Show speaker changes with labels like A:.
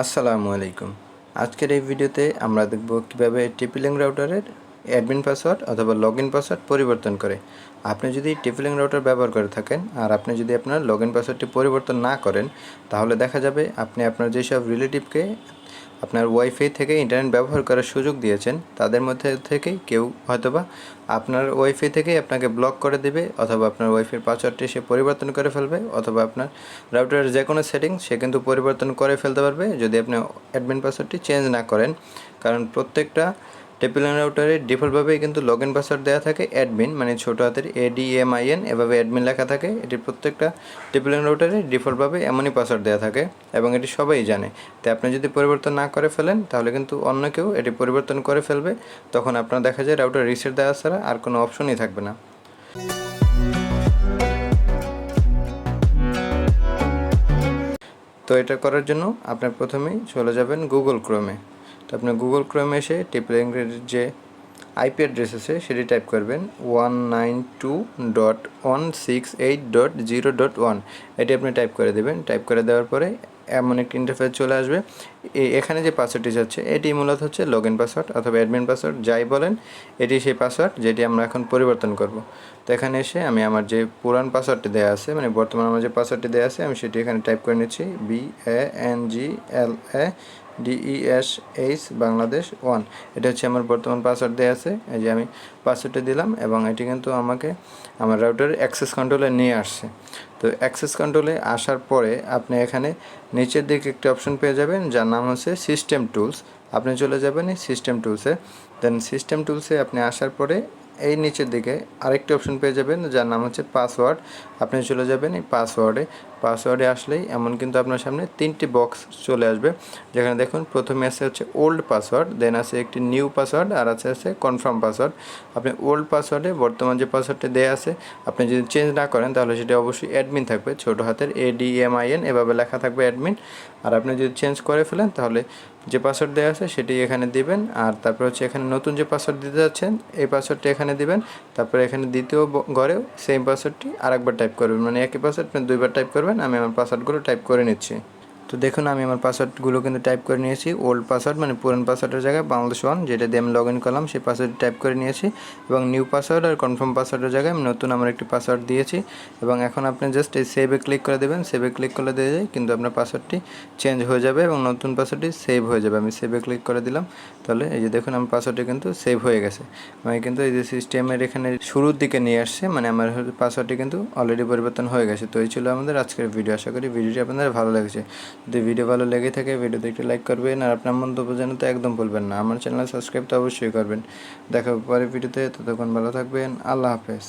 A: আসসালামু আলাইকুম। আজকের এই ভিডিওতে আমরা দেখব কীভাবে টিপিলিং রাউটারের অ্যাডমিন পাসওয়ার্ড অথবা লগ ইন পাসওয়ার্ড পরিবর্তন করে। আপনি যদি টিপিলিং রাউটার ব্যবহার করে থাকেন আর আপনি যদি আপনার লগ ইন পাসওয়ার্ডটি পরিবর্তন না করেন, তাহলে দেখা যাবে আপনি আপনার যেসব রিলেটিভকে আপনার ওয়াইফাই থেকে ইন্টারনেট ব্যবহার করার সুযোগ দিয়েছেন, তাদের মধ্যে থেকে কেউ হয়তোবা আপনার ওয়াইফাই থেকে আপনাকে ব্লক করে দেবে, অথবা আপনার ওয়াইফাইয়ের পাসওয়ার্ডটি সে পরিবর্তন করে ফেলবে, অথবা আপনার রাউটারের যে কোনো সেটিং সে কিন্তু পরিবর্তন করে ফেলতে পারবে, যদি আপনি অ্যাডমিন পাসওয়ার্ডটি চেঞ্জ না করেন। কারণ প্রত্যেকটা টেপিলান রাউটারে ডিফল্টভাবেই কিন্তু লগ ইন পাসওয়ার্ড দেওয়া থাকে, অ্যাডমিন মানে ছোটো হাতের A D M I N এভাবে অ্যাডমিন লেখা থাকে। এটি প্রত্যেকটা টেপিলান রাউটারে ডিফল্টভাবে এমনই পাসওয়ার্ড দেওয়া থাকে এবং এটি সবাই জানে। তাই আপনি যদি পরিবর্তন না করে ফেলেন, তাহলে কিন্তু অন্য কেউ এটি পরিবর্তন করে ফেলবে। তখন আপনার দেখা যায় রাউটার রিসেট দেওয়া ছাড়া আর কোনো অপশনই থাকবে না। তো এটা করার জন্য আপনার প্রথমেই চলে যাবেন গুগল ক্রোমে। তো আপনি গুগল ক্রোমে এসে টিপলিংয়ের যে আইপি অ্যাড্রেস আছে, সেটি টাইপ করবেন one nine two dot one six eight dot zero dot one এটি আপনি টাইপ করে দেবেন। টাইপ করে দেওয়ার পরে এমন একটি ইন্টারফেস চলে আসবে। এখানে যে পাসওয়ার্ডটি যাচ্ছে, এটি মূলত হচ্ছে লগ ইন পাসওয়ার্ড অথবা অ্যাডমিন পাসওয়ার্ড যাই বলেন, এটি সেই পাসওয়ার্ড যেটি আমরা এখন পরিবর্তন করব। তো এখানে এসে আমি আমার যে পুরান পাসওয়ার্ডটি দেওয়া আছে মানে বর্তমানে আমার যে পাসওয়ার্ডটি দেওয়া আছে, আমি সেটি এখানে টাইপ করে নিচ্ছি। B A N G L A D E S H Bangladesh one এটা হচ্ছে আমার বর্তমান পাসওয়ার্ড দেওয়া আছে। এই যে আমি পাসওয়ার্ডটা দিলাম এবং এটি কিন্তু আমাকে আমার রাউটারের অ্যাক্সেস কন্ট্রোলে নিয়ে আসছে। তো অ্যাক্সেস কন্ট্রোলে আসার পরে আপনি এখানে নিচের দিকে একটি অপশন পেয়ে যাবেন, যার নাম হচ্ছে সিস্টেম টুলস আপনি চলে যাবেন সিস্টেম টুলসে দেন সিস্টেম টুলসে আপনি আসার পরে এই নিচের দিকে আরেকটি অপশন পেয়ে যাবেন, যার নাম হচ্ছে পাসওয়ার্ড আপনি চলে যাবেন এই পাসওয়ার্ডে পাসওয়ার্ডে আসলেই এমন কিন্তু আপনার সামনে তিনটি বক্স চলে আসবে। যেখানে দেখুন, প্রথমে আছে হচ্ছে ওল্ড পাসওয়ার্ড দেন আছে একটি নিউ পাসওয়ার্ড আর আছে আছে কনফার্ম পাসওয়ার্ড আপনি ওল্ড পাসওয়ার্ডে বর্তমান যে পাসওয়ার্ডটি দেওয়া আছে, আপনি যদি চেঞ্জ না করেন, তাহলে সেটা অবশ্যই অ্যাডমিন থাকবে। ছোটো হাতের A D M I N এভাবে লেখা থাকবে অ্যাডমিন আর আপনি যদি চেঞ্জ করে ফেলেন, তাহলে যে পাসওয়ার্ড দেওয়া আছে, সেটি এখানে দিবেন। আর তারপর হচ্ছে এখানে নতুন যে পাসওয়ার্ড দিতে যাচ্ছেন, এই পাসওয়ার্ডটি এখানে দিবেন, তারপরে এখানে দ্বিতীয় ঘরেও সেম পাসওয়ার্ডটি আরেকবার টাইপ করবেন। মানে একই পাসওয়ার্ড দুইবার টাইপ করবেন, আমি আমার পাসওয়ার্ডগুলো টাইপ করে নিচ্ছি। তো দেখুন, আমি আমার পাসওয়ার্ডগুলো কিন্তু টাইপ করে নিয়েছি। ওল্ড পাসওয়ার্ড মানে পুরান পাসওয়ার্ডের জায়গায় বাংলাদেশ ওয়ান যেটা দিয়ে আমি লগ ইন করলাম, সেই পাসওয়ার্ড টাইপ করে নিয়েছি। এবং নিউ পাসওয়ার্ড আর কনফার্ম পাসওয়ার্ডের জায়গায় আমি নতুন আমার একটি পাসওয়ার্ড দিয়েছি। এবং এখন আপনি জাস্ট এই সেভে ক্লিক করে দেবেন। সেভে ক্লিক করে দিয়ে যায় কিন্তু আপনার পাসওয়ার্ডটি চেঞ্জ হয়ে যাবে এবং নতুন পাসওয়ার্ডটি সেভ হয়ে যাবে। আমি সেভে ক্লিক করে দিলাম। তাহলে এই যে দেখুন, আমার পাসওয়ার্ডটি কিন্তু সেভ হয়ে গেছে। আমি কিন্তু এই যে সিস্টেমের এখানে শুরুর দিকে নিয়ে আসছে মানে আমার পাসওয়ার্ডটি কিন্তু অলরেডি পরিবর্তন হয়ে গেছে। তো এই ছিল আমাদের আজকের ভিডিও আশা করি ভিডিওটি আপনাদের ভালো লেগেছে। যদি ভিডিও ভালো লেগে থাকে, ভিডিওতে একটু লাইক করবেন আর আপনার মন্তব্য তো একদম ভুলবেন না। আমার চ্যানেল সাবস্ক্রাইব তো অবশ্যই করবেন। দেখা পরে ভিডিওতে, ততক্ষণ ভালো থাকবেন। আল্লাহ হাফেজ।